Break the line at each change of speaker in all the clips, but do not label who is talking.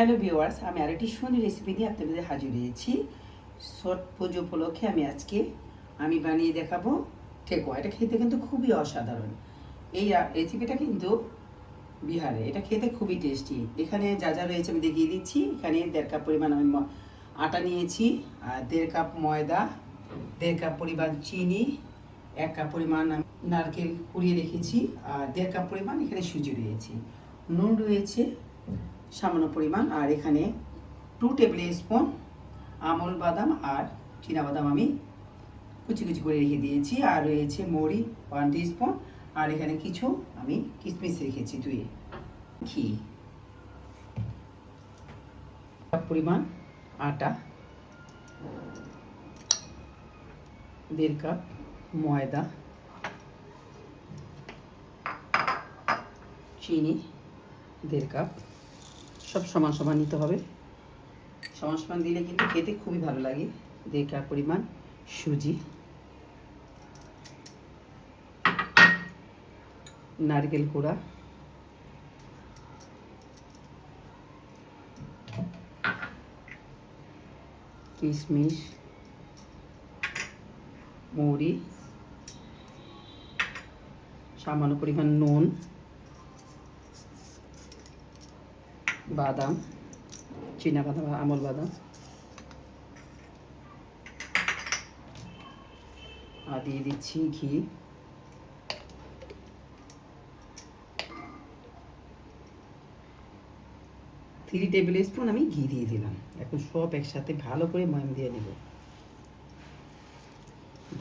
Hello viewers আমি আরেকটি সুন্দর রেসিপি নিয়ে আপনাদের হাজির হয়েছি। ছট পুজো উপলক্ষে আমি আজকে আমি বানিয়ে দেখাবো ঠেকুয়া। এটা খেতে কিন্তু খুবই অসাধারণ। এই রেসিপিটা কিন্তু বিহারে এটা খেতে খুবই টেস্টি এখানে যা যা রয়েছে আমি দেখিয়ে দিচ্ছি। এখানে দেড় কাপ পরিমাণ আমি আটা নিয়েছি, আর দেড় কাপ ময়দা, দেড় কাপ পরিমাণ চিনি, এক কাপ পরিমাণ আমি নারকেল কুড়িয়ে রেখেছি, আর দেড় কাপ পরিমাণ এখানে সুজি রয়েছে। নুন রয়েছে সামান্য পরিমাণ। আর এখানে টু টেবিল স্পুন আমল বাদাম আর বাদাম আমি কুচি কুচি করে রেখে দিয়েছি। আর রয়েছে মরি ওয়ান স্পুন আর এখানে কিছু আমি কিশমিশ রেখেছি ধুয়ে ঘি। পরিমাণ আটা, দেড় কাপ ময়দা, চিনি, দেড় কাপ সব সমান সমান নিতে হবে। সমান সমান দিলে কিন্তু খেতে খুবই ভালো লাগে। দেড় পরিমাণ সুজি। নারকেল কোড়া। কিশমিশ। মৌরি সামান্য পরিমাণ নুন। বাদাম, চীনা বাদাম, আমল বাদাম। আর দিয়ে দিচ্ছি ঘি। থ্রি টেবিল স্পুন আমি ঘি দিয়ে দিলাম। এখন সব একসাথে ভালো করে ময়াম দিয়ে নেব।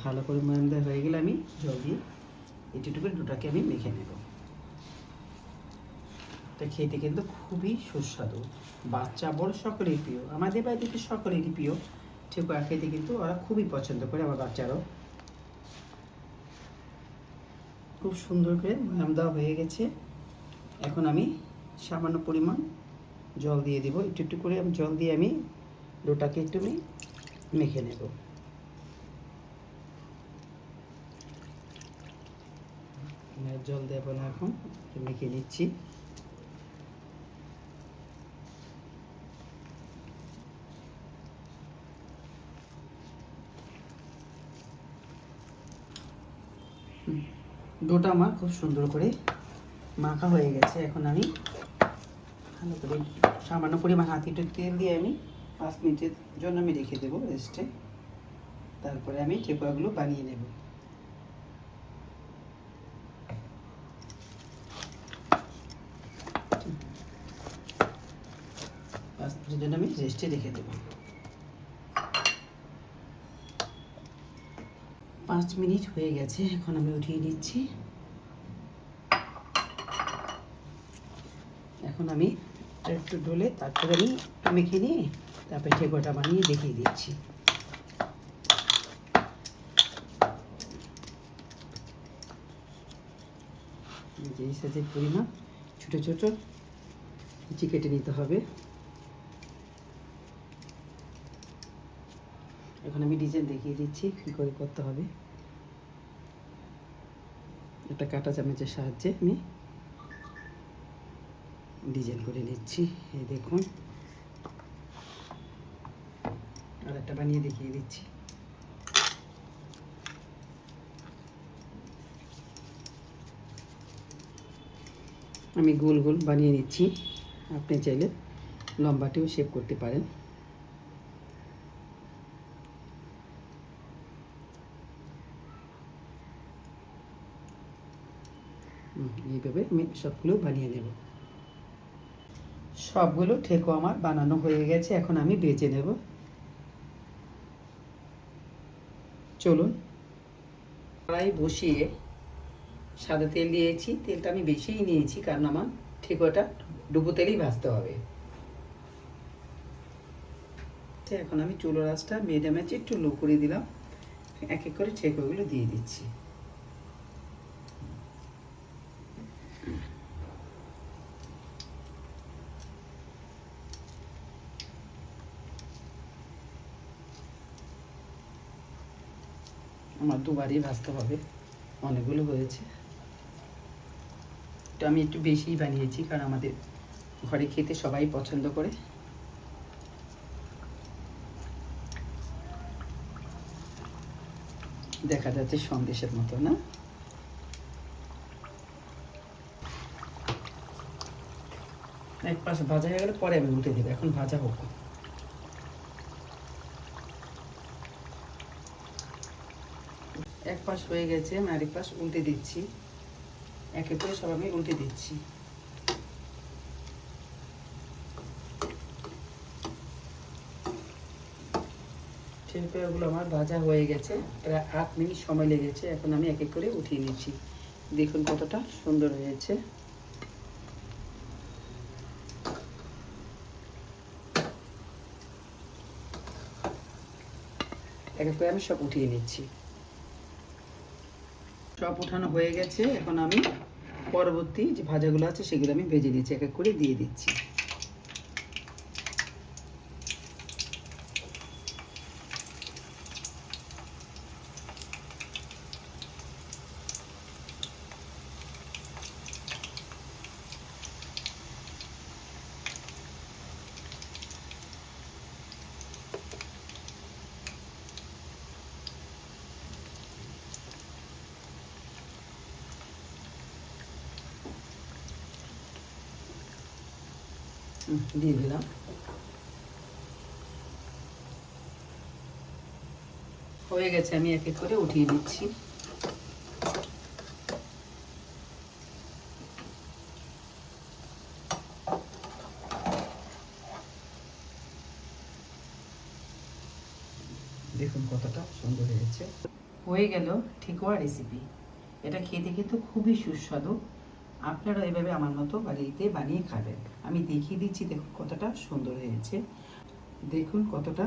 ভালো করে ময়াম দেওয়া হয়ে গেলে আমি জল দিয়ে এটুকু দুটাকে আমি মেখে নেব। এটা খেতে কিন্তু খুবই সুস্বাদু। বাচ্চা, বড় সকলেরই প্রিয়, আমাদের বাড়িতে সকলেরই প্রিয়। ঠেকুয়া খেতে কিন্তু ওরা খুবই পছন্দ করে আমার বাচ্চারাও। খুব সুন্দর করে ময়াম দেওয়া হয়ে গেছে। এখন আমি সামান্য পরিমাণ জল দিয়ে দিব। একটু একটু করে আমি জল দিয়ে আমি ডোটাকে একটু আমি মেখে নেব। জল দেবো না এখন, একটু মেখে নিচ্ছি। ডোটা আমার খুব সুন্দর করে মাখা হয়ে গেছে। এখন আমি ভালো করে সামান্য পরিমাণ হাতে একটু তেল দিয়ে আমি পাঁচ মিনিটের জন্য আমি রেখে দেবো রেস্টে। তারপরে আমি ঠেকুয়াগুলো বানিয়ে নেব। পাঁচ মিনিটের জন্য আমি রেস্টে রেখে দেবো। পাঁচ মিনিট হয়ে গেছে, এখন আমি উঠিয়ে নিচ্ছি। এখন আমি একটু ডলে তারপরে আমি মেখে নিয়ে তারপরে ঠেকুয়াটা বানিয়ে দেখিয়ে দিচ্ছি। যে সাইজের পরিমাণ ছোটো ছোটো কুচি কেটে নিতে হবে। এখন আমি ডিজাইন দেখিয়ে দিচ্ছি কী করে করতে হবে। একটা কাটা চামচের সাহায্যে আমি ডিজাইন করে নিচ্ছি। এই দেখুন। আর একটা বানিয়ে দেখিয়ে দিচ্ছি। আমি গোল গোল বানিয়ে নিচ্ছি। আপনি চাইলে লম্বাটিও শেপ করতে পারেন। এইভাবে আমি সবগুলো বানিয়ে নেব। সবগুলো ঠেকো আমার, বানানো হয়ে গেছে, এখন আমি বেজে নেব। চলুন। কড়াই বসিয়ে সাদা তেল দিয়েছি, তেলটা আমি বেশিই নিয়েছি, কারণ আমার ঠেকোটা ডুবো তেলেই ভাজতে হবে। এখন আমি চুলো রাসটা মিডিয়ামে একটু লো করে দিলাম এক এক করে ঠেকোগুলো দিয়ে দিচ্ছি। আমার দুবারই ভাজতে হবে। অনেকগুলো হয়েছে। তো আমি একটু বেশিই বানিয়েছি, কারণ আমাদের ঘরে খেতে সবাই পছন্দ করে। দেখা যাচ্ছে সন্দেশের মতো, না? এক পাশে ভাজা হয়ে গেলে পরে আমি উঠে দেবো, এখন ভাজা হোক। এক পাশ হয়ে গেছে, আমি আরেক পাশ উল্টে দিচ্ছি। একে করে সব আমি উল্টে দিচ্ছি। শিল্পগুলো আমার ভাজা হয়ে গেছে, প্রায় আট মিনিট সময় লেগেছে, এখন আমি এক এক করে উঠিয়ে নিচ্ছি। দেখুন কতটা সুন্দর হয়েছে। এক এক করে আমি সব উঠিয়ে নিচ্ছি। সব উঠানো হয়ে গেছে। এখন আমি পরবর্তী যে ভাজাগুলো আছে সেগুলো আমি ভেজে দিচ্ছি এক এক করে দিয়ে দিচ্ছি। দিয়ে দিলাম। হয়ে গেছে আমি এক এক করে উঠিয়ে দিচ্ছি। দেখুন কতটা সুন্দর হয়েছে। হয়ে গেল ঠিকুয়া রেসিপি এটা খেতে কিন্তু খুবই সুস্বাদু। আপনারা এভাবে আমার মতো বাড়িতে বানিয়ে খাবেন। আমি দেখিয়ে দিচ্ছি, দেখুন কতটা সুন্দর হয়েছে। দেখুন কতটা,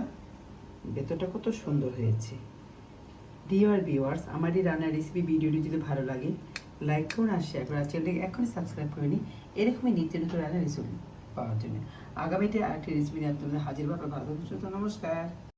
ভেতরটা কত সুন্দর হয়েছে। ডিয়ার ভিউয়ার্স আমার এই রান্নার রেসিপি ভিডিওটি যদি ভালো লাগে লাইক করুন আর শেয়ার করুন। আর চ্যানেলটাকে এখনই সাবস্ক্রাইব করে নিন, এরকমই নিত্য নতুন রান্নার রেসিপি পাওয়ার জন্য। আগামীতে আরেকটি রেসিপি নিয়ে আপনাদের হাজির হবে। ভালো নমস্কার।